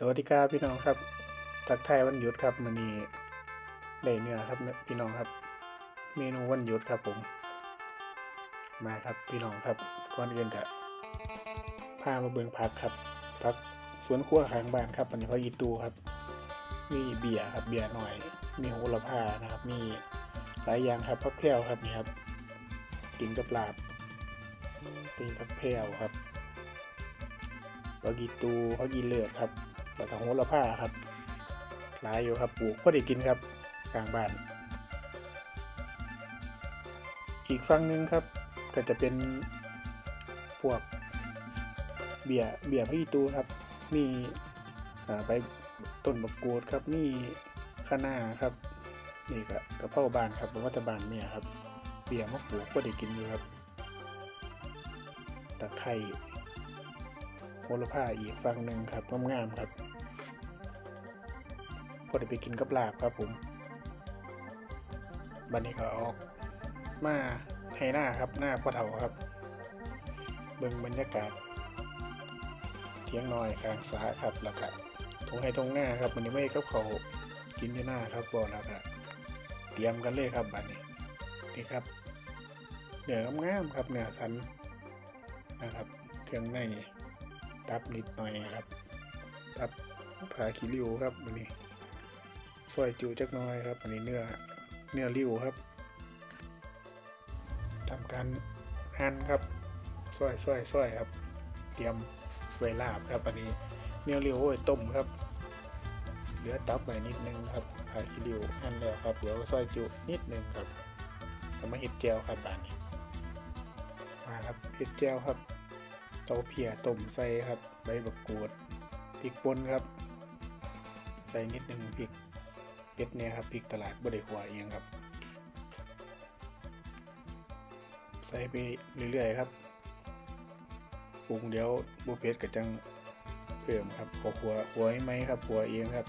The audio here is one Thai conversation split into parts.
สวัสดีครับพี่น้องครับทักทายวันหยุดครับมื้อนี้ได้เนื้อครับพี่น้องครับ เมนูวันหยุดครับผม มาครับพี่น้องครับก่อนอื่นก็พามาเบิงผักครับผักสวนครัวข้างบ้านครับอันนี้ผักอีตูครับ มีเบียร์ครับเบียร์หน่อย มีโหระพานะครับ มีหลายอย่างครับผักแพรวครับนี่ครับ กินกับลาบเป็นผักแพรวครับผักอีตูผักอีเลือดครับ แล้วก็โหระพาครับ หลายอยู่ครับปลูกพอได้กินครับกลางบ้าน อีกฝั่งหนึ่งครับ ก็จะเป็นพวกเบียเบียพี่ตูครับ มีอ่าใบต้นบกกูดครับมีคะน้าครับนี่ก็กระเพราบานครับวัตบานเมียครับ เบียมะปลูกก็ได้กินอยู่ครับตะไคร้โหระพาอีกฝั่งหนึ่งครับงามๆครับ พอได้ไปกินกับลาบครับผมบันนี้ก็ออกมาให้หน้าครับหน้าพ่อเฒ่าครับ เบิ่งบรรยากาศ เที่ยงน้อยข้างสาครับแล้วก็ทงให้ทงหน้าครับวันนี้ไม่กับเขาวกินที่หน้าครับบอกแล้วก็เตรียมกันเลยครับบัดนี้นี่ครับเนื้องามๆครับเนื้อสันนะครับเครื่องในตับนิดหน่อยครับตับผาคิริวครับวันนี้ ซอยจูจักน้อยครับวันนี้เนื้อเนื้อริ้วครับทำการหั่นครับซอยซอยซอยครับ เตรียมไว้ลาบครับอันนี้เนื้อริ้วโอ้ยต้มครับ เหลือตับไว้นิดนึงครับผาคิริวหั่นแล้วครับเดี๋ยวซอยจูนิดนึงครับเอามาเห็ดแจวครับบานนี้มาครับเห็ดแจวครับเต้าเพียต้มใส่ครับใบบักกูดพริกป่นครับ ใส่นิดนึงพริก เป็ดเนี่ยครับพริกตลาดบริขวาเองครับ ใส่ไปเรื่อยๆครับปรุงเดี๋ยวบุเพ็ดก็จังเพิ่มครับขอขัวขัวให้ไหมครับขัวเองครับ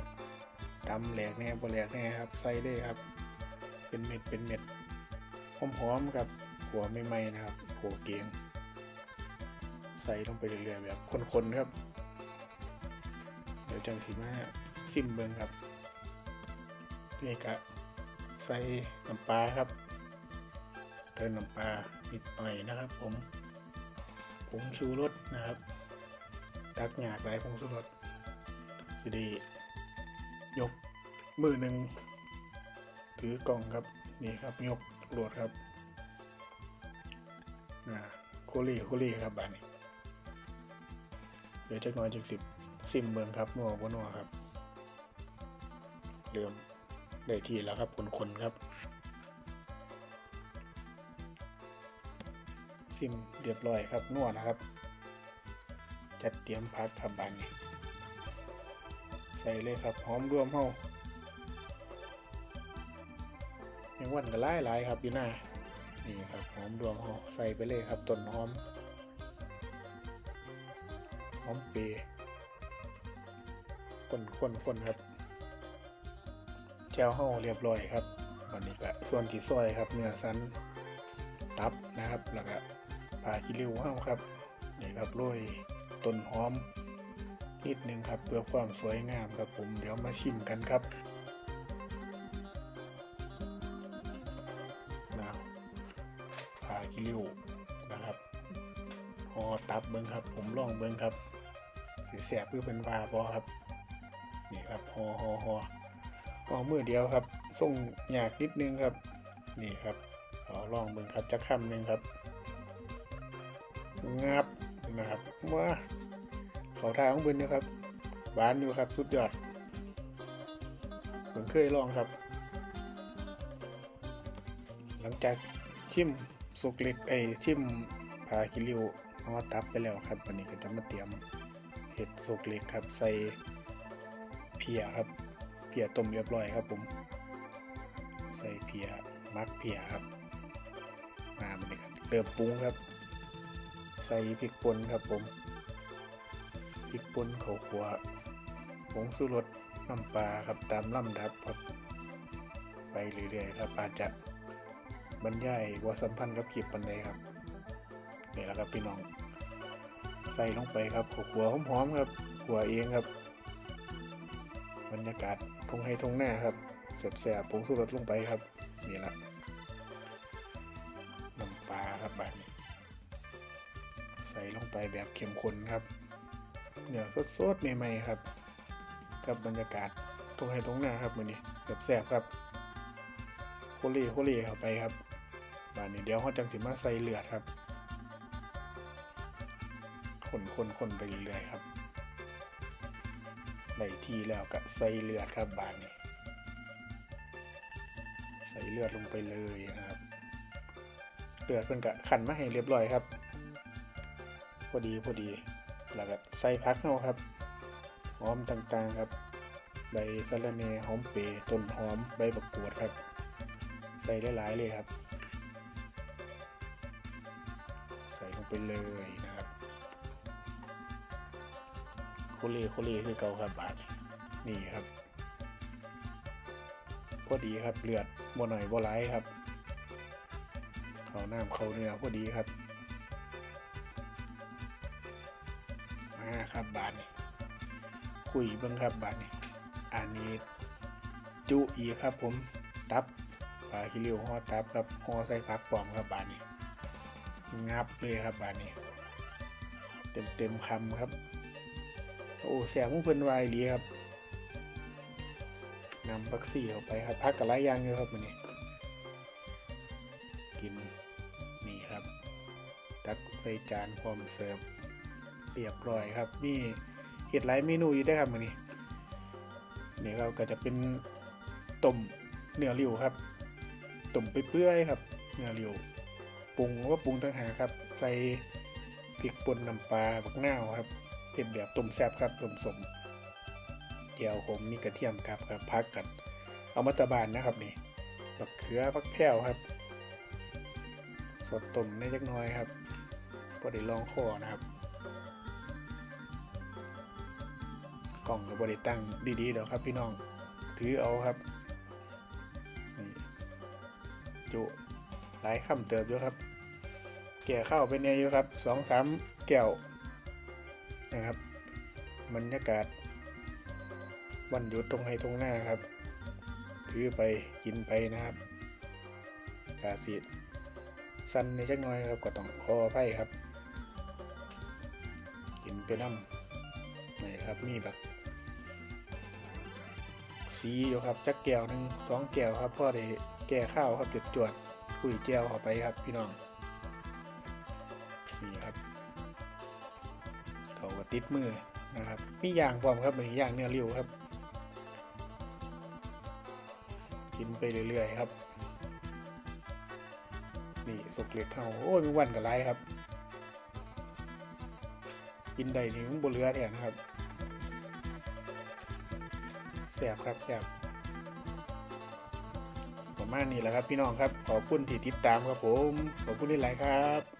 ตำแหลกแน่บ่แหลกแน่ครับใส่เลยครับ เป็นเม็ดเป็นเม็ดหอมๆครับขัวไม่ไหมนะครับขัวเกียงใส่ลงไปเรื่อยๆแบบคนๆครับ เดี๋ยวจังสีมาซิมเบิงครับ นี่กะใส่น้ำปลาครับ เติมน้ำปลานิดหน่อยนะครับ ผมผงชูรสนะครับ ตักหยากหลายผงชูรสสิไดียกมือหนึ่งถือกล่องครับนี่ครับยกโหลดครับอ่าโคลี่โคลี่ครับบานนี้เดี๋ยวจักน้อยจักสิบซิมเบิงครับนัวบ่นัวครับเริ่ม ได้ที่แล้วครับคนๆครับ ซิมเรียบร้อยครับนัวนะครับ จัดเตรียมพักครับบานนี้ใส่เลยครับหอมรวมเฮายังวันก็หลายหลายครับอยู่หน้านี่ครับหอมรวมเฮาใส่ไปเลยครับต้นหอมหอมเปรย์คนคนคนครับ จวเฮาเรียบร้อยครับวันนี้ก็ส่วนที่ซอยครับเนื้อสันตับนะครับ แล้วก็ผ่าจิริวเฮาครับนี่ครับโรยต้นหอมนิดนึงครับเพื่อความสวยงามครับผมเดี๋ยวมาชิมกันครับนะผ่าจิริวนะครับหอตับเบิ้งครับ ผมลองเบิ้งครับสีแสบเพื่อเป็นวาบอครับนี่ครับหอหอหอ หอมือเดียวครับส่งหยากนิดนึงครับ นี่ครับเอาลองเบิ้งครับจะคำหนึ่งครับงับนะครับว้าเขาทางของเบิ้งนะครับหวานอยู่ครับสุดยอดผมเคยลองครับ หลังจากชิมสุกเล็กไอชิมพาคิริวเอามาตับไปแล้วครับวันนี้ก็จะมาเตรียมเห็ดสุกเล็กครับใส่เพียครับ พียต้มเรียบร้อยครับผม ใส่เพียมักเพียครับมามันนี้ครับเริ่มปรุงครับ ใส่พริกป่นครับผมพริกป่นข้าวคั่วผงสุรสน้ำปลาครับตามลำดับครับ ไปเรื่อยๆครับอาจจะบรรยายว่าสัมพันธ์กับคลิปปันใดครับนี่แหละครับพี่น้อง ใส่ลงไปครับขัวหอมๆครับขัวเองครับ บรรยากาศทงไฮทงหน้าครับแสบๆผงสุรสลงไปครับ นี่ละน้ำปลาครับแบบนี้ ใส่ลงไปแบบเข้มข้นครับเนื้อสดๆใหม่ๆครับ กับบรรยากาศตรงไฮตรงหน้าครับมือนี้แสบๆครับโคเล่โคเล่เข้าไปครับบานนี้เดี๋ยวเขาจังสิมาใส่เลือดครับคนคนคนไปเรื่อยๆครับ ได้ทีแล้วก็ใส่เลือดครับบานนี้ ใส่เลือดลงไปเลยนะครับเลือดเพิ่นกะขันมาให้เรียบร้อยครับ พอดีพอดีแล้วก็ใส่พักเอาครับหอมต่างๆครับ ใบสะระแน่หอมเปรย์ต้นหอมใบบักกวดครับ ใส่หลายๆเลยครับ ใส่ลงไปเลยนะครับ โคเล่โคเล่คือเก่าครับบาทนี่ครับพอดีครับเลือดบ่หน่อยบ่ร้ายครับ เขาน้ำเขาเนื้อพอดีครับมาครับบาทนี่คุยเบิ่งครับบาทนี่อันนี้จุอีครับผมตับปลาคิริวห่อตับครับห่อใส่ผักปองครับบาทนี่งับเลยครับบาทนี่เต็มเต็มคำครับ โอ้แสงมุงเพิ่นวายดีครับนำพักซี่เข้าไปครับพักกับหลายางอยู่ครับมันนี้ กินนี่ครับ ตักใส่จานพร้อมเสิร์ฟเรียบร้อยครับมีเห็ดหลายเมนูอยู่ได้ครับมันนี้นี่เราก็จะเป็นต้มเนื้อริ้วครับต้มไปเปื่อยๆครับ เนื้อริ้วปรุงก็ปรุงต่างหากครับ ใส่พริกป่นน้ำปลาบักหน้าครับ เป็นแบบต้มแซ่บครับต้มสมเจียวขมมีกระเทียมครับครับพักกัน เอามาตะบานนะครับนี่บักเขือพักแพ้วครับ สดต้มในจักน้อยครับพอได้ลองคอนะครับ กล่องกับบริตั้งดีๆเดี๋ยวครับพี่น้อง ถือเอาครับนี่จุหลายคำเติบอยู่ครับ แก่ข้าวเป็นไงอยู่ครับสองสามแก้ว นะครับบรรยากาศวันหยุดตรงไฮตรงหน้าครับ ถือไปกินไปนะครับกาสีสั้นในจักหน้อยครับก็ต้องขออภัยครับ กินไปน้ำนี่ครับมีแบบสีอยู่ครับจักแก้วหนึ่งสองแก้วครับพ่อได้แก่ข้าวครับจดจวดคุยแก้วเข้าไปครับพี่น้อง ติดมือนะครับมีอย่างพร้อมครับมีอย่างเนื้อริ้วครับ กินไปเรื่อยๆครับ นี่สกเล็กเท่าโอ้ยมีวันกับไรครับ กินได้นี่มันบเหลือแทนนะครับแสบครับแสบประมาณนี้แหละครับพี่น้องครับ ขอบคุณที่ติดตามครับผม ขอบคุณที่ไลค์ครับ